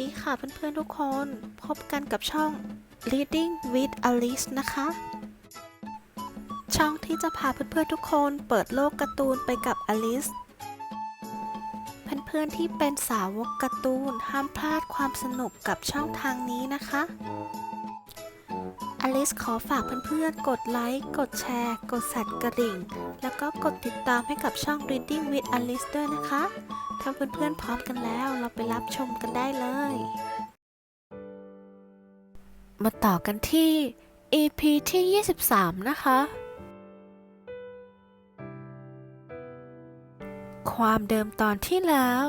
ดีค่ะเพื่อนๆทุกคน พบกันกับช่อง Reading with Alice นะคะ ช่องที่จะพาเพื่อนๆทุกคนเปิดโลกการ์ตูนไปกับ Alice เพื่อนๆที่เป็นสาวกการ์ตูนห้ามพลาดความสนุกกับช่องทางนี้นะคะอลิสขอฝากเพื่อนๆ กดไลค์ กดแชร์ กดสั่นกระดิ่ง แล้วก็กดติดตามให้กับช่อง Reading with Alice ด้วยนะคะ ถ้าเพื่อนๆพร้อมกันแล้ว เราไปรับชมกันได้เลย มาต่อกันที่ EP ที่ 23 นะคะ ความเดิมตอนที่แล้ว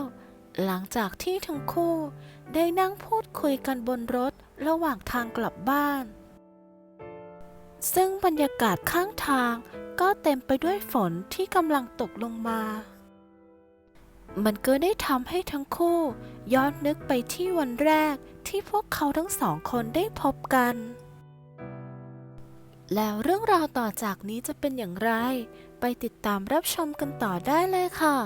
หลังจากที่ทั้งคู่ได้นั่งพูดคุยกันบนรถระหว่างทางกลับบ้าน ซึ่งบรรยากาศข้างทางก็เต็มไปด้วยฝนที่กำลังตกลงมา มันก็ได้ทำให้ทั้งคู่ย้อนนึกไปที่วันแรกที่พวกเขาทั้งสองคนได้พบกัน แล้วเรื่องราวต่อจากนี้จะเป็นอย่างไร ไปติดตามรับชมกันต่อได้เลยค่ะ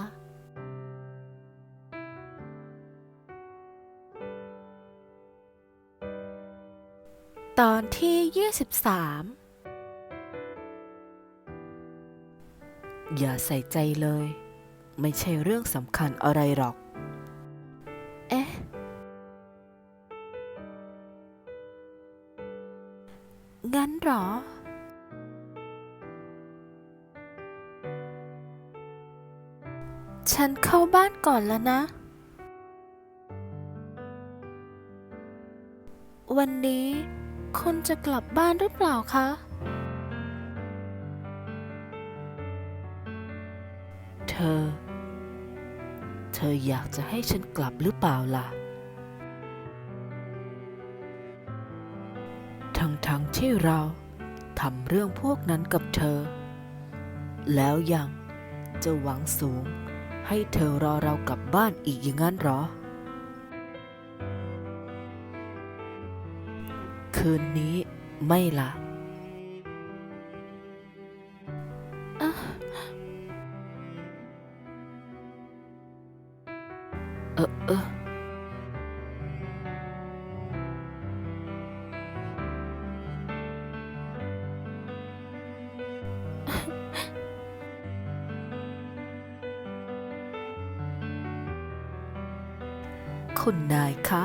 ตอนที่ 23 อย่าใส่ใจเลย ไม่ใช่เรื่องสำคัญอะไรหรอก เอ๊ะ งั้นเหรอ ฉันเข้าบ้านก่อนแล้วนะ วันนี้คุณจะกลับบ้านหรือเปล่าคะเธอเธออยากจะให้ฉันกลับหรือเปล่าล่ะ ทั้งๆที่เราทำเรื่องพวกนั้นกับเธอ แล้วยังจะหวังสูง ให้เธอรอเรากลับบ้านอีกอย่างนั้นหรอ คืนนี้ไม่ล่ะ คุณนายคะ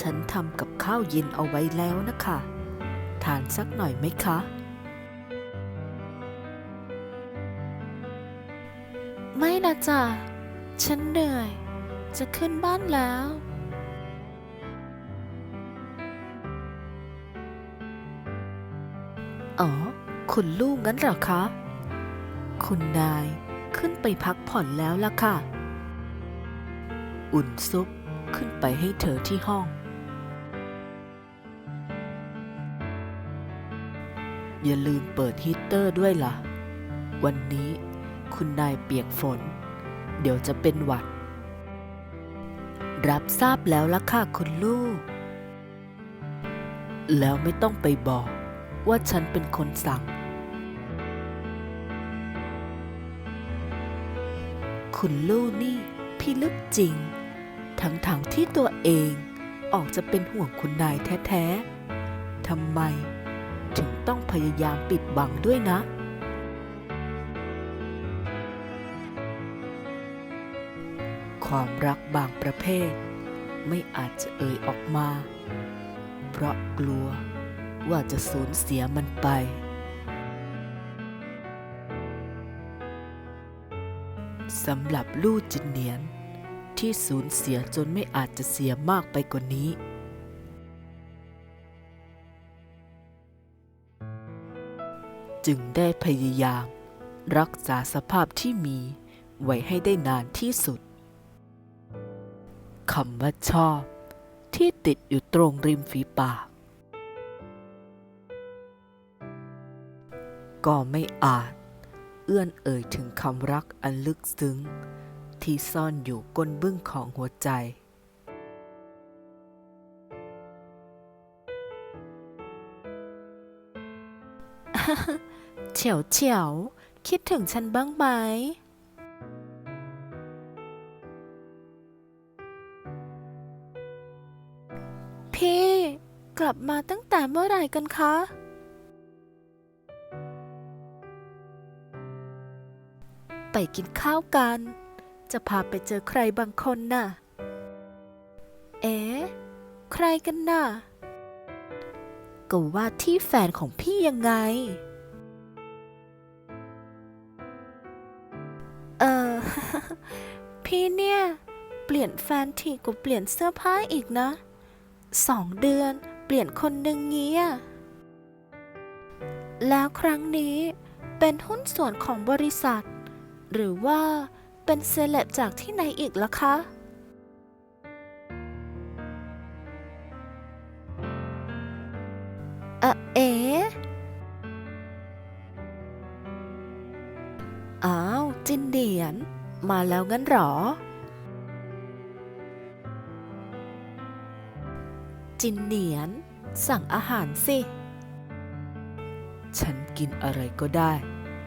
ฉันทำกับข้าวเย็นเอาไว้แล้วนะคะ ทานสักหน่อยไหมคะ ไม่นะจ๊ะ ฉันเหนื่อย จะขึ้นบ้านแล้ว อ๋อ คุณลูกงั้นเหรอคะ คุณนายขึ้นไปพักผ่อนแล้วล่ะค่ะ อุ่นซุป ขึ้นไปให้เธอที่ห้อง อย่าลืมเปิดฮีตเตอร์ด้วยล่ะ วันนี้คุณนายเปียกฝน เดี๋ยวจะเป็นหวัด รับทราบแล้วล่ะค่ะคุณลูก แล้วไม่ต้องไปบอกว่าฉันเป็นคนสั่ง คุณลูกนี่พี่ลึกจริง ทั้งๆทที่ตัวเองออกจะเป็นห่วงคุณนายแท้ๆทำไมถึงต้องพยายามปิดบังด้วยนะ ความรักบางประเภท ไม่อาจจะเอ่ยออกมา เพราะกลัวว่าจะสูญเสียมันไป สำหรับลู่จินเนียน ที่สูญเสียจนไม่อาจจะเสียมากไปกว่านี้ จึงได้พยายาม รักษาสภาพที่มีไว้ให้ได้นานที่สุดคำว่าชอบ ที่ติดอยู่ตรงริมฝีปาก ก็ไม่อาจ เอื้อนเอ่ยถึงคำรักอันลึกซึ้ง ที่ซ่อนอยู่ก้นบึ้งของหัวใจ เฉียวเฉียวคิดถึงฉันบ้างไหมคลับมาตั้งแต่เมื่อไหร่กันคะ ไปกินข้าวกัน จะพาไปเจอใครบางคนน่ะ เอ๊ใครกันน่ะ ก็ว่าที่แฟนของพี่ยังไง เออ พี่เนี่ย เปลี่ยนแฟนทีกว่าเปลี่ยนเสื้อผ้าอีกนะ สองเดือนเปลี่ยนคนหนึ่งเงี้ยแล้วครั้งนี้เป็นหุ้นส่วนของบริษัท หรือว่า เป็นเซเลบจากที่ไหนอีกล่ะคะ เอะเอ๋อ้าว จินเดียน มาแล้วงั้นหรอ จินเนียน สั่งอาหารสิ ฉันกินอะไรก็ได้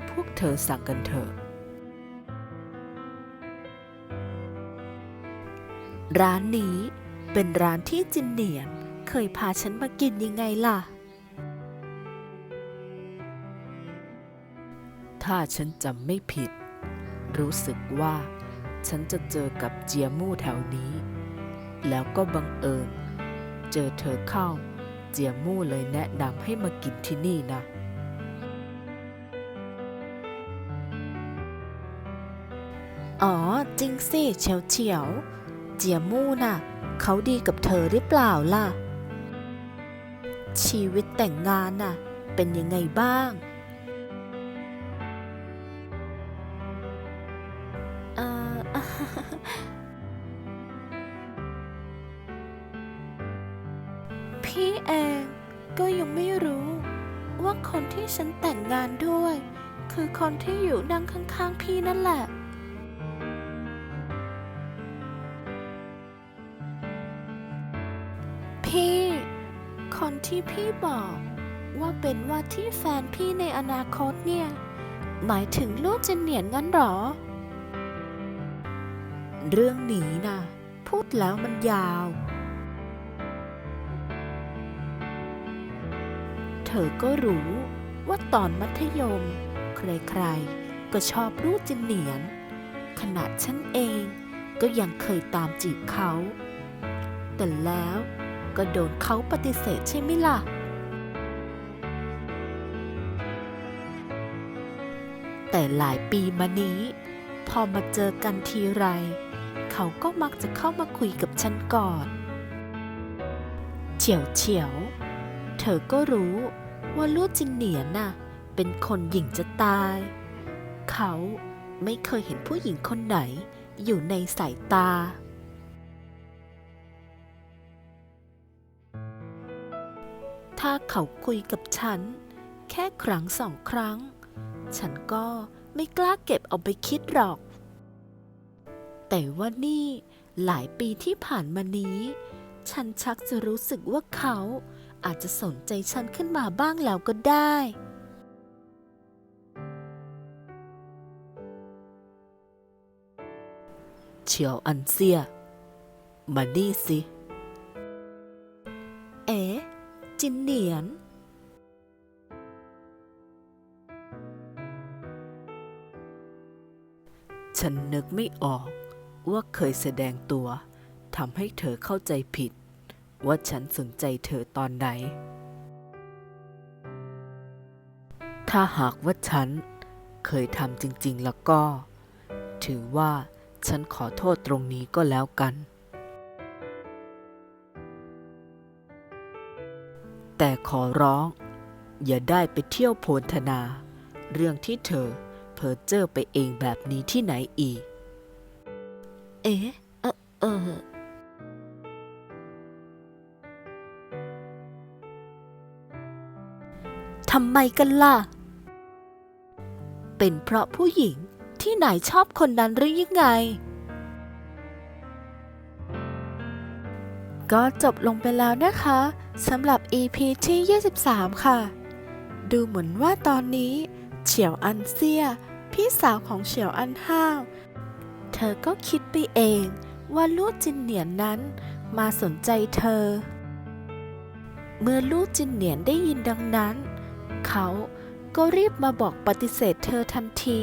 พวกเธอสั่งกันเถอะ ร้านนี้เป็นร้านที่จินเนียนเคยพาฉันมากินยังไงล่ะ ถ้าฉันจำไม่ผิด รู้สึกว่าฉันจะเจอกับเจียมู่แถวนี้ แล้วก็บังเอิญ เจอเธอเข้า เจียมู่เลยแนะนำให้มากินที่นี่นะ อ๋อ จริงสิเฉียวเฉียวๆ เจียมู่น่ะ เขาดีกับเธอหรือเปล่าล่ะ ชีวิตแต่งงานน่ะ เป็นยังไงบ้าง เออพี่เองก็ยังไม่รู้ ว่าคนที่ฉันแต่งงานด้วย คือคนที่อยู่นั่งข้างๆพี่นั่นแหละ คนที่พี่บอก ว่าเป็นว่าที่แฟนพี่ในอนาคตเนี่ย หมายถึงลูกจนเหนียนงั้นหรอ เรื่องนี้นะพูดแล้วมันยาว เธอก็รู้ว่าตอนมัธยม ใครๆ ก็ชอบรูปจินเหนียน ขนาดฉันเองก็ยังเคยตามจีบเขา แต่แล้ว ก็โดนเขาปฏิเสธใช่ไหมล่ะ แต่หลายปีมานี้ พอมาเจอกันทีไร เขาก็มักจะเข้ามาคุยกับฉันก่อน เฉียวเฉียวเธอก็รู้ว่าลู่จินเหนียนน่ะ เป็นคนหญิงจะตาย เขาไม่เคยเห็นผู้หญิงคนไหนอยู่ในสายตา ถ้าเขาคุยกับฉัน แค่ครั้งสองครั้ง ฉันก็ไม่กล้าเก็บเอาไปคิดหรอก แต่ว่านี่หลายปีที่ผ่านมานี้ ฉันชักจะรู้สึกว่าเขาอาจจะสนใจฉันขึ้นมาบ้างแล้วก็ได้ เฉียวอันเซีย มานี่สิ จินเหนียน ฉันนึกไม่ออกว่าเคยแสดงตัวทำให้เธอเข้าใจผิด ว่าฉันสนใจเธอตอนไหน ถ้าหากว่าฉันเคยทำจริง ๆ แล้วก็ ถือว่าฉันขอโทษตรงนี้ก็แล้วกัน แต่ขอร้อง อย่าได้ไปเที่ยวโพลธนา เรื่องที่เธอเพ้อเจ้อไปเองแบบนี้ที่ไหนอีก เอ๊ะเออเออทำไมกันล่ะ เป็นเพราะผู้หญิงที่ไหนชอบคนนั้นหรือยังไง ก็จบลงไปแล้วนะคะสำหรับ EP ที่ 23 ค่ะ ดูเหมือนว่าตอนนี้ เฉียวอันเซีย พี่สาวของเฉียวอันห้าว เธอก็คิดไปเองว่าลู่จินเหนียนนั้นมาสนใจเธอ เมื่อลู่จินเหนียนได้ยินดังนั้น เขาก็รีบมาบอกปฏิเสธเธอทันที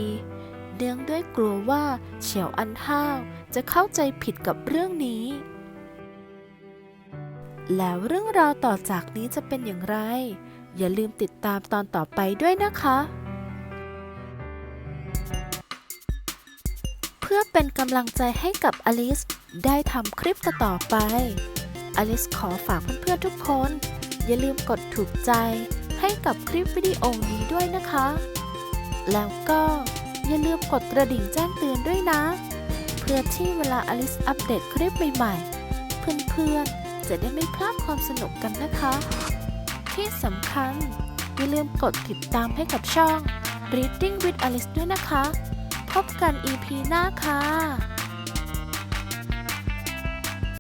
เนื่องด้วยกลัวว่าเฉียวอันห้าวจะเข้าใจผิดกับเรื่องนี้ แล้วเรื่องราวต่อจากนี้จะเป็นอย่างไร อย่าลืมติดตามตอนต่อไปด้วยนะคะ เพื่อเป็นกำลังใจให้กับอลิสได้ทำคลิปต่อไป อลิสขอฝากเพื่อนๆทุกคน อย่าลืมกดถูกใจให้กับคลิปวิดีโอนี้ด้วยนะคะ แล้วก็อย่าลืมกดกระดิ่งแจ้งเตือนด้วยนะ เพื่อที่เวลาอลิสอัปเดตคลิปใหม่ๆ เพื่อนๆ จะได้ไม่พลาดความสนุกกันนะคะ ที่สำคัญ อย่าลืมกดติดตามให้กับช่อง Reading with Alice ด้วยนะคะ พบกัน EP หน้าค่ะ